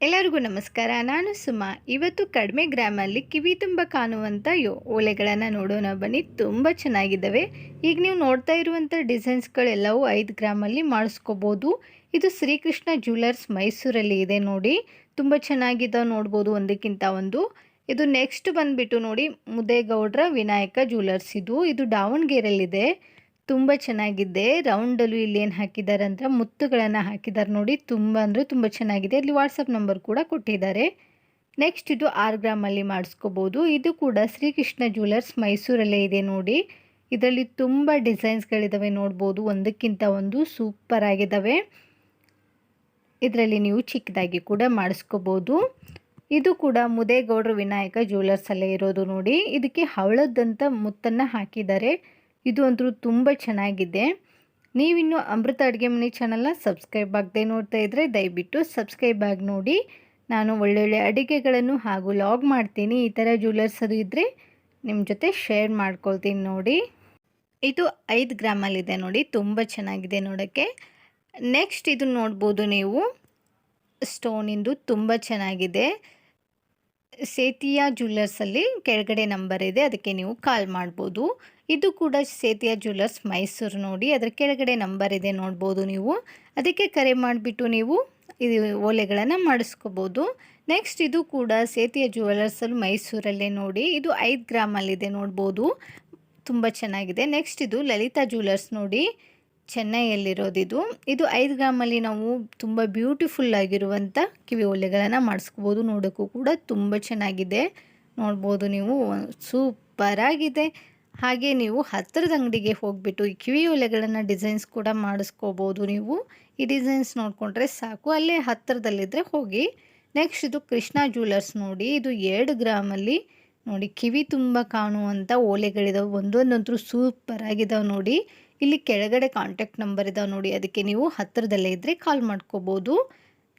ಎಲ್ಲರಿಗೂ ನಮಸ್ಕಾರ. ನಾನು ಸುಮಾ. ಇವತ್ತು ಕಡಿಮೆ ಗ್ರಾಮಲ್ಲಿ ಕಿವಿ ತುಂಬ ಕಾಣುವಂಥ ಯೋ ಓಲೆಗಳನ್ನು ನೋಡೋಣ ಬನ್ನಿ. ತುಂಬ ಚೆನ್ನಾಗಿದ್ದಾವೆ. ಈಗ ನೀವು ನೋಡ್ತಾ ಇರುವಂಥ ಡಿಸೈನ್ಸ್ಗಳೆಲ್ಲವೂ ಐದು ಗ್ರಾಮಲ್ಲಿ ಮಾಡಿಸ್ಕೋಬೋದು. ಇದು ಶ್ರೀಕೃಷ್ಣ ಜ್ಯುವೆಲರ್ಸ್ ಮೈಸೂರಲ್ಲಿ ಇದೆ ನೋಡಿ. ತುಂಬ ಚೆನ್ನಾಗಿದ್ದಾವೆ ನೋಡ್ಬೋದು ಒಂದಕ್ಕಿಂತ ಒಂದು. ಇದು ನೆಕ್ಸ್ಟ್ ಬಂದುಬಿಟ್ಟು ನೋಡಿ ಮುದೇಗೌಡ್ರ ವಿನಾಯಕ ಜ್ಯುವೆಲರ್ಸ್ ಇದು. ಇದು ದಾವಣಗೆರೆಯಲ್ಲಿದೆ. ತುಂಬ ಚೆನ್ನಾಗಿದೆ. ರೌಂಡಲ್ಲೂ ಇಲ್ಲೇನು ಹಾಕಿದ್ದಾರೆ ಅಂದರೆ ಮುತ್ತುಗಳನ್ನು ಹಾಕಿದ್ದಾರೆ ನೋಡಿ. ತುಂಬ ಅಂದರೆ ತುಂಬ ಚೆನ್ನಾಗಿದೆ. ಅಲ್ಲಿ ವಾಟ್ಸಪ್ ನಂಬರ್ ಕೂಡ ಕೊಟ್ಟಿದ್ದಾರೆ. ನೆಕ್ಸ್ಟ್ ಇದು ಆರು ಗ್ರಾಮಲ್ಲಿ ಮಾಡಿಸ್ಕೋಬೋದು. ಇದು ಕೂಡ ಶ್ರೀಕೃಷ್ಣ ಜ್ಯುವೆಲರ್ಸ್ ಮೈಸೂರಲ್ಲೇ ಇದೆ ನೋಡಿ. ಇದರಲ್ಲಿ ತುಂಬ ಡಿಸೈನ್ಸ್ಗಳಿದ್ದಾವೆ ನೋಡ್ಬೋದು. ಒಂದಕ್ಕಿಂತ ಒಂದು ಸೂಪರ್ ಆಗಿದ್ದಾವೆ ಇದರಲ್ಲಿ ನೀವು ಚಿಕ್ಕದಾಗಿ ಕೂಡ ಮಾಡಿಸ್ಕೋಬೋದು. ಇದು ಕೂಡ ಮುದೇಗೌಡರು ವಿನಾಯಕ ಜ್ಯುವೆಲರ್ಸಲ್ಲೇ ಇರೋದು ನೋಡಿ. ಇದಕ್ಕೆ ಹವಳದಂಥ ಮುತ್ತನ್ನು ಹಾಕಿದ್ದಾರೆ. ಇದು ಅಂತೂ ತುಂಬ ಚೆನ್ನಾಗಿದೆ. ನೀವಿನ್ನು ಅಮೃತ ಅಡುಗೆ ಮನೆ ಚಾನಲ್ನ ಸಬ್ಸ್ಕ್ರೈಬ್ ಆಗದೆ ನೋಡ್ತಾ ಇದ್ದರೆ ದಯವಿಟ್ಟು ಸಬ್ಸ್ಕ್ರೈಬ್ ಆಗಿ ನೋಡಿ. ನಾನು ಒಳ್ಳೊಳ್ಳೆ ಅಡುಗೆಗಳನ್ನು ಹಾಗೂ ಲಾಗ್ ಮಾಡ್ತೀನಿ. ಈ ಥರ ಜ್ಯುವೆಲರ್ಸ್ ಅದು ಇದ್ದರೆ ನಿಮ್ಮ ಜೊತೆ ಶೇರ್ ಮಾಡ್ಕೊಳ್ತೀನಿ ನೋಡಿ. ಇದು ಐದು ಗ್ರಾಮಲ್ಲಿದೆ ನೋಡಿ. ತುಂಬ ಚೆನ್ನಾಗಿದೆ ನೋಡೋಕ್ಕೆ. ನೆಕ್ಸ್ಟ್ ಇದು ನೋಡ್ಬೋದು ನೀವು. ಸ್ಟೋನಿಂದು ತುಂಬ ಚೆನ್ನಾಗಿದೆ. ಸೇತಿಯಾ ಜ್ಯುವೆಲ್ಲರ್ಸಲ್ಲಿ ಕೆಳಗಡೆ ನಂಬರ್ ಇದೆ, ಅದಕ್ಕೆ ನೀವು ಕಾಲ್ ಮಾಡ್ಬೋದು. ಇದು ಕೂಡ ಸೇತಿಯಾ ಜ್ಯುವೆಲ್ಲರ್ಸ್ ಮೈಸೂರು ನೋಡಿ, ಅದರ ಕೆಳಗಡೆ ನಂಬರ್ ಇದೆ ನೋಡ್ಬೋದು ನೀವು. ಅದಕ್ಕೆ ಕರೆ ಮಾಡಿಬಿಟ್ಟು ನೀವು ಇದು ಓಲೆಗಳನ್ನು ಮಾಡಿಸ್ಕೋಬೋದು. ನೆಕ್ಸ್ಟ್ ಇದು ಕೂಡ ಸೇತಿಯ ಜ್ಯುವೆಲ್ಲರ್ಸಲ್ಲಿ ಮೈಸೂರಲ್ಲೇ ನೋಡಿ, ಇದು ಐದು ಗ್ರಾಮಲ್ಲಿದೆ ನೋಡ್ಬೋದು. ತುಂಬ ಚೆನ್ನಾಗಿದೆ. ನೆಕ್ಸ್ಟ್ ಇದು ಲಲಿತಾ ಜ್ಯುವೆಲ್ಲರ್ಸ್ ನೋಡಿ. ಚೆನ್ನೈಯಲ್ಲಿರೋದಿದು. ಇದು ಐದು ಗ್ರಾಮಲ್ಲಿ ನಾವು ತುಂಬ ಬ್ಯೂಟಿಫುಲ್ ಆಗಿರುವಂಥ ಕಿವಿ ಓಲೆಗಳನ್ನು ಮಾಡಿಸ್ಕೋಬೋದು. ನೋಡೋಕ್ಕೂ ಕೂಡ ತುಂಬ ಚೆನ್ನಾಗಿದೆ. ನೋಡ್ಬೋದು ನೀವು, ಸೂಪರಾಗಿದೆ. ಹಾಗೆ ನೀವು ಹತ್ತಿರದ ಅಂಗಡಿಗೆ ಹೋಗಿಬಿಟ್ಟು ಈ ಕಿವಿ ಓಲೆಗಳನ್ನು ಡಿಸೈನ್ಸ್ ಕೂಡ ಮಾಡಿಸ್ಕೋಬೋದು ನೀವು. ಈ ಡಿಸೈನ್ಸ್ ನೋಡಿಕೊಂಡ್ರೆ ಸಾಕು. ಅಲ್ಲೇ ಹತ್ತಿರದಲ್ಲಿದ್ದರೆ ಹೋಗಿ ನೆಕ್ಸ್ಟ್ ಇದು ಕೃಷ್ಣ ಜ್ಯುವೆಲರ್ಸ್ ನೋಡಿ. ಇದು ಎರಡು ಗ್ರಾಮಲ್ಲಿ ನೋಡಿ ಕಿವಿ ತುಂಬ ಕಾಣುವಂಥ ಓಲೆಗಳಿದಾವೆ ಒಂದೊಂದಂತೂ ಸೂಪರ್ ಆಗಿದಾವೆ ನೋಡಿ. ಇಲ್ಲಿ ಕೆಳಗಡೆ ಕಾಂಟ್ಯಾಕ್ಟ್ ನಂಬರ್ ಇದಾವೆ ನೋಡಿ, ಅದಕ್ಕೆ ನೀವು ಹತ್ತಿರದಲ್ಲೇ ಇದ್ದರೆ ಕಾಲ್ ಮಾಡ್ಕೋಬೋದು.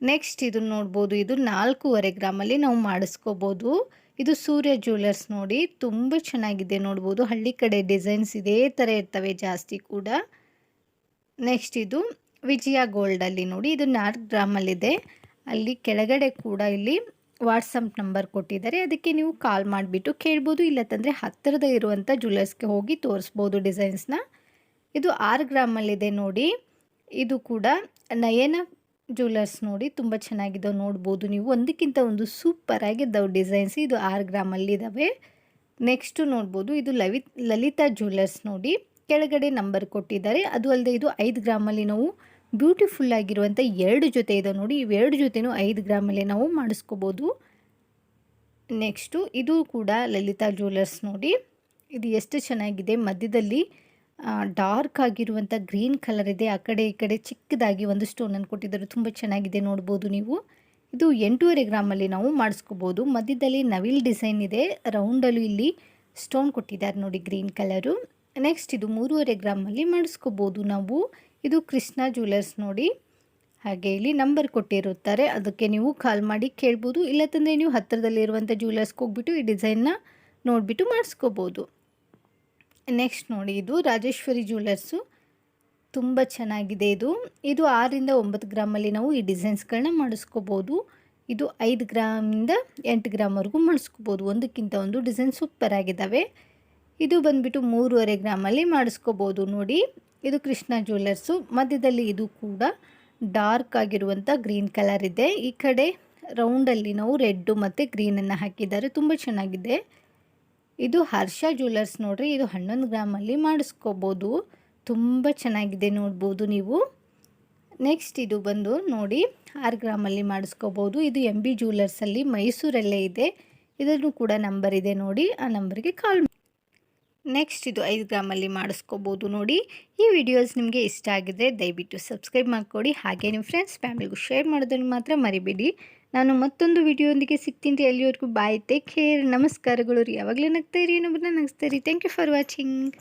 ನೆಕ್ಸ್ಟ್ ಇದನ್ನು ನೋಡ್ಬೋದು, ಇದು ನಾಲ್ಕೂವರೆ ಗ್ರಾಮಲ್ಲಿ ನಾವು ಮಾಡಿಸ್ಕೋಬೋದು. ಇದು ಸೂರ್ಯ ಜ್ಯುವೆಲರ್ಸ್ ನೋಡಿ, ತುಂಬ ಚೆನ್ನಾಗಿದೆ ನೋಡ್ಬೋದು. ಹಳ್ಳಿ ಕಡೆ ಡಿಸೈನ್ಸ್ ಇದೇ ಥರ ಇರ್ತವೆ ಜಾಸ್ತಿ ಕೂಡ. ನೆಕ್ಸ್ಟ್ ಇದು ವಿಜಯ ಗೋಲ್ಡಲ್ಲಿ ನೋಡಿ, ಇದು ನಾಲ್ಕು ಗ್ರಾಮಲ್ಲಿದೆ. ಅಲ್ಲಿ ಕೆಳಗಡೆ ಕೂಡ ಇಲ್ಲಿ ವಾಟ್ಸಪ್ ನಂಬರ್ ಕೊಟ್ಟಿದ್ದಾರೆ. ಅದಕ್ಕೆ ನೀವು ಕಾಲ್ ಮಾಡಿಬಿಟ್ಟು ಕೇಳ್ಬೋದು, ಇಲ್ಲತ್ತಂದರೆ ಹತ್ತಿರದ ಇರುವಂಥ ಜ್ಯುವೆಲರ್ಸ್ಗೆ ಹೋಗಿ ತೋರಿಸ್ಬೋದು ಡಿಸೈನ್ಸ್ನ ಇದು ಆರು ಗ್ರಾಮಲ್ಲಿದೆ ನೋಡಿ. ಇದು ಕೂಡ ನಯನ ಜ್ಯುವೆಲರ್ಸ್ ನೋಡಿ, ತುಂಬ ಚೆನ್ನಾಗಿದ್ದಾವೆ ನೋಡ್ಬೋದು ನೀವು. ಒಂದಕ್ಕಿಂತ ಒಂದು ಸೂಪರ್ ಡಿಸೈನ್ಸ್. ಇದು ಆರು ಗ್ರಾಮಲ್ಲಿ ಇದ್ದಾವೆ ನೆಕ್ಸ್ಟು ನೋಡ್ಬೋದು, ಇದು ಲವಿ ಲಲಿತಾ ಜ್ಯುವೆಲರ್ಸ್ ನೋಡಿ. ಕೆಳಗಡೆ ನಂಬರ್ ಕೊಟ್ಟಿದ್ದಾರೆ. ಅದು ಅಲ್ಲದೆ ಇದು ಐದು ಗ್ರಾಮಲ್ಲಿ ನಾವು ಬ್ಯೂಟಿಫುಲ್ ಆಗಿರುವಂಥ ಎರಡು ಜೊತೆ ಇದೆ ನೋಡಿ. ಇವೆರಡು ಜೊತೆನೂ ಐದು ಗ್ರಾಮಲ್ಲಿ ನಾವು ಮಾಡಿಸ್ಕೋಬೋದು. ನೆಕ್ಸ್ಟು, ಇದು ಕೂಡ ಲಲಿತಾ ಜ್ಯುವೆಲರ್ಸ್ ನೋಡಿ. ಇದು ಎಷ್ಟು ಚೆನ್ನಾಗಿದೆ ಮಧ್ಯದಲ್ಲಿ ಡಾರ್ಕ್ ಆಗಿರುವಂಥ ಗ್ರೀನ್ ಕಲರ್ ಇದೆ. ಆ ಕಡೆ ಈ ಕಡೆ ಚಿಕ್ಕದಾಗಿ ಒಂದು ಸ್ಟೋನನ್ನು ಕೊಟ್ಟಿದ್ದಾರೆ. ತುಂಬ ಚೆನ್ನಾಗಿದೆ ನೋಡ್ಬೋದು ನೀವು. ಇದು ಎಂಟೂವರೆ ಗ್ರಾಮಲ್ಲಿ ನಾವು ಮಾಡಿಸ್ಕೋಬೋದು. ಮಧ್ಯದಲ್ಲಿ ನವಿಲ್ ಡಿಸೈನ್ ಇದೆ. ರೌಂಡಲ್ಲೂ ಇಲ್ಲಿ ಸ್ಟೋನ್ ಕೊಟ್ಟಿದ್ದಾರೆ ನೋಡಿ ಗ್ರೀನ್ ಕಲರು ನೆಕ್ಸ್ಟ್ ಇದು ಮೂರುವರೆ ಗ್ರಾಮಲ್ಲಿ ಮಾಡಿಸ್ಕೋಬೋದು ನಾವು. ಇದು ಕೃಷ್ಣ ಜ್ಯುವೆಲರ್ಸ್ ನೋಡಿ. ಹಾಗೆ ಇಲ್ಲಿ ನಂಬರ್ ಕೊಟ್ಟಿರುತ್ತಾರೆ. ಅದಕ್ಕೆ ನೀವು ಕಾಲ್ ಮಾಡಿ ಕೇಳ್ಬೋದು. ಇಲ್ಲತ್ತಂದರೆ ನೀವು ಹತ್ತಿರದಲ್ಲಿರುವಂಥ ಜ್ಯುವೆಲರ್ಸ್ಗೆ ಹೋಗ್ಬಿಟ್ಟು ಈ ಡಿಸೈನ್ನ ನೋಡಿಬಿಟ್ಟು ಮಾಡಿಸ್ಕೋಬೋದು. ನೆಕ್ಸ್ಟ್ ನೋಡಿ, ಇದು ರಾಜೇಶ್ವರಿ ಜ್ಯುವೆಲರ್ಸು ತುಂಬ ಚೆನ್ನಾಗಿದೆ ಇದು. ಇದು ಆರರಿಂದ ಒಂಬತ್ತು ಗ್ರಾಮಲ್ಲಿ ನಾವು ಈ ಡಿಸೈನ್ಸ್ಗಳನ್ನ ಮಾಡಿಸ್ಕೋಬೋದು. ಇದು ಐದು ಗ್ರಾಮಿಂದ ಎಂಟು ಗ್ರಾಮ್ವರೆಗೂ ಮಾಡಿಸ್ಕೋಬೋದು. ಒಂದಕ್ಕಿಂತ ಒಂದು ಡಿಸೈನ್ ಸೂಪರ್ ಆಗಿದ್ದಾವೆ ಇದು ಬಂದುಬಿಟ್ಟು ಮೂರುವರೆ ಗ್ರಾಮಲ್ಲಿ ಮಾಡಿಸ್ಕೋಬೋದು ನೋಡಿ. ಇದು ಕೃಷ್ಣ ಜ್ಯುವೆಲರ್ಸು ಮಧ್ಯದಲ್ಲಿ ಇದು ಕೂಡ ಡಾರ್ಕ್ ಆಗಿರುವಂಥ ಗ್ರೀನ್ ಕಲರ್ ಇದೆ. ಈ ಕಡೆ ರೌಂಡಲ್ಲಿ ನಾವು ರೆಡ್ಡು ಮತ್ತು ಗ್ರೀನನ್ನು ಹಾಕಿದ್ದಾರೆ. ತುಂಬ ಚೆನ್ನಾಗಿದೆ. ಇದು ಹರ್ಷ ಜ್ಯುವೆಲರ್ಸ್ ನೋಡ್ರಿ, ಇದು ಹನ್ನೊಂದು ಗ್ರಾಮಲ್ಲಿ ಮಾಡಿಸ್ಕೋಬೋದು. ತುಂಬ ಚೆನ್ನಾಗಿದೆ ನೋಡ್ಬೋದು ನೀವು. ನೆಕ್ಸ್ಟ್ ಇದು ಬಂದು ನೋಡಿ, ಆರು ಗ್ರಾಮಲ್ಲಿ ಮಾಡಿಸ್ಕೋಬೋದು. ಇದು ಎಂ ಬಿ ಜ್ಯುವೆಲರ್ಸಲ್ಲಿ ಮೈಸೂರಲ್ಲೇ ಇದೆ. ಇದನ್ನು ಕೂಡ ನಂಬರ್ ಇದೆ ನೋಡಿ, ಆ ನಂಬರ್ಗೆ ಕಾಲ್ ನೆಕ್ಸ್ಟ್ ಇದು ಐದು ಗ್ರಾಮಲ್ಲಿ ಮಾಡಿಸ್ಕೋಬೋದು ನೋಡಿ. ಈ ವಿಡಿಯೋಸ್ ನಿಮಗೆ ಇಷ್ಟ ಆಗಿದ್ರೆ ದಯವಿಟ್ಟು ಸಬ್ಸ್ಕ್ರೈಬ್ ಮಾಡಿಕೊಡಿ. ಹಾಗೆ ನಿಮ್ಮ ಫ್ರೆಂಡ್ಸ್ ಫ್ಯಾಮಿಲಿಗೂ ಶೇರ್ ಮಾಡೋದನ್ನು ಮಾತ್ರ ಮರಿಬೇಡಿ. ನಾನು ಮತ್ತೊಂದು ವಿಡಿಯೋಂದಿಗೆ ಸಿಗ್ತೀನಿ ಅಲ್ಲಿವರೆಗೂ ಬಾಯ್ ಟೇಕ್ ಕೇರ್ ನಮಸ್ಕಾರಗಳು ರೀ. ಯಾವಾಗಲೂ ನಗ್ತಾ ಇರಿ, ಇನ್ನೊಬ್ಬರನ್ನ ನಗಿಸ್ತಾ ಇರಿ. Thank you for watching